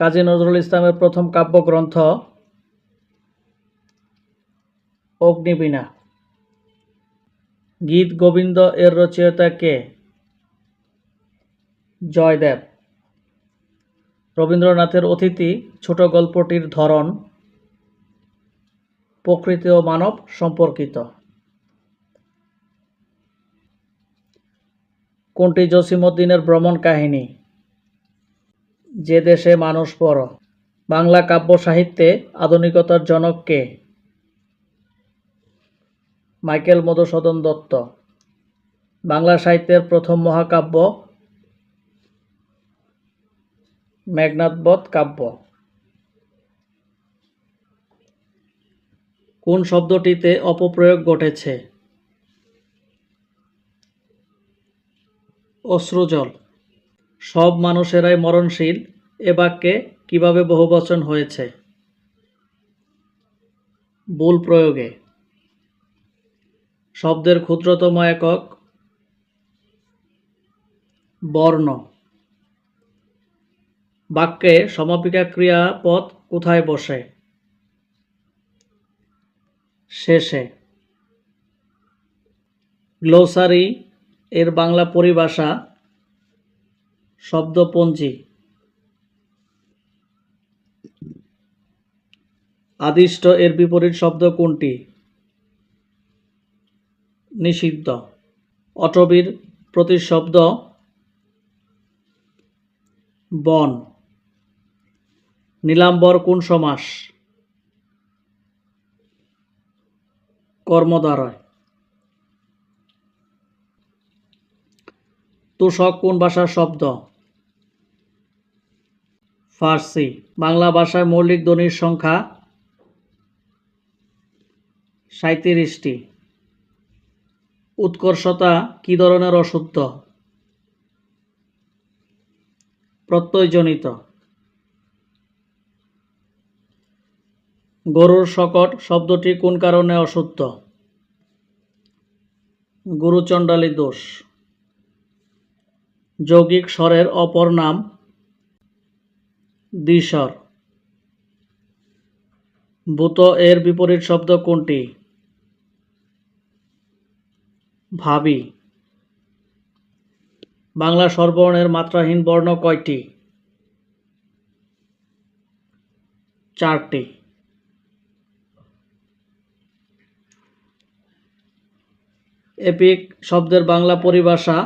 কাজী নজরুল ইসলামের প্রথম কাব্যগ্রন্থ অগ্নিবীণা। গীত গোবিন্দ এর রচয়িতা কে? জয়দেব। রবীন্দ্রনাথের অতিথি, ছোট গল্পটির ধরন, প্রকৃতি ও মানব সম্পর্কিত। কোনটি জসিমউদ্দিনের ভ্রমণ কাহিনী? যে দেশে মানুষ বড় বাংলা কাব্য সাহিত্যে আধুনিকতার জনক কে? মাইকেল মধুসূদন দত্ত। বাংলা সাহিত্যের প্রথম মহাকাব্য মেঘনাদবধ কাব্য। কোন শব্দটিতে অপপ্রয়োগ ঘটেছে? অশ্রুজল। সব মানুষেরাই মরণশীল, এ বাক্যে কীভাবে বহুবচন হয়েছে? ভুল প্রয়োগে। শব্দের ক্ষুদ্রতম একক বর্ণ। বাক্যে সমাপিকা ক্রিয়াপদ কোথায় বসে? শেষে। গ্লোসারি এর বাংলা পরিভাষা শব্দপঞ্জি। আদিষ্ট এর বিপরীত শব্দ কোনটি? নিষিদ্ধ। অটবির প্রতিশব্দ বন। নীলাম্বর কোন সমাস? কর্মদ্বারয়। তোষক কোন ভাষার শব্দ? ফার্সি। বাংলা ভাষায় মৌলিক ধ্বনির সংখ্যা সাঁত্রিশটি উৎকর্ষতা কি ধরনের অশুদ্ধ? প্রত্যয়জনিত। গরুর শকট শব্দটি কোন কারণে অশুদ্ধ? গুরুচণ্ডালী দোষ। যৌগিক স্বরের অপর নাম দ্বিস্বর। ভূত এর বিপরীত শব্দ কোনটি? ভাবি। বাংলা স্বরবর্ণের মাত্রাহীন বর্ণ কয়টি? চারটি। এপিক শব্দের বাংলা পরিভাষা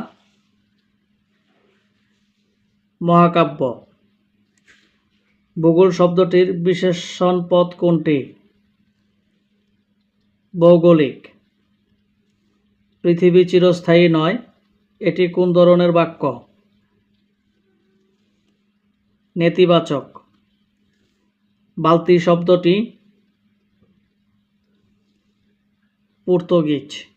মহাকাব্য। ভূগোল শব্দটির বিশেষণ পদ কোনটি? ভৌগোলিক। পৃথিবী চিরস্থায়ী নয়, এটি কোন ধরনের বাক্য? নেতিবাচক। বালতি শব্দটি পর্তুগিজ।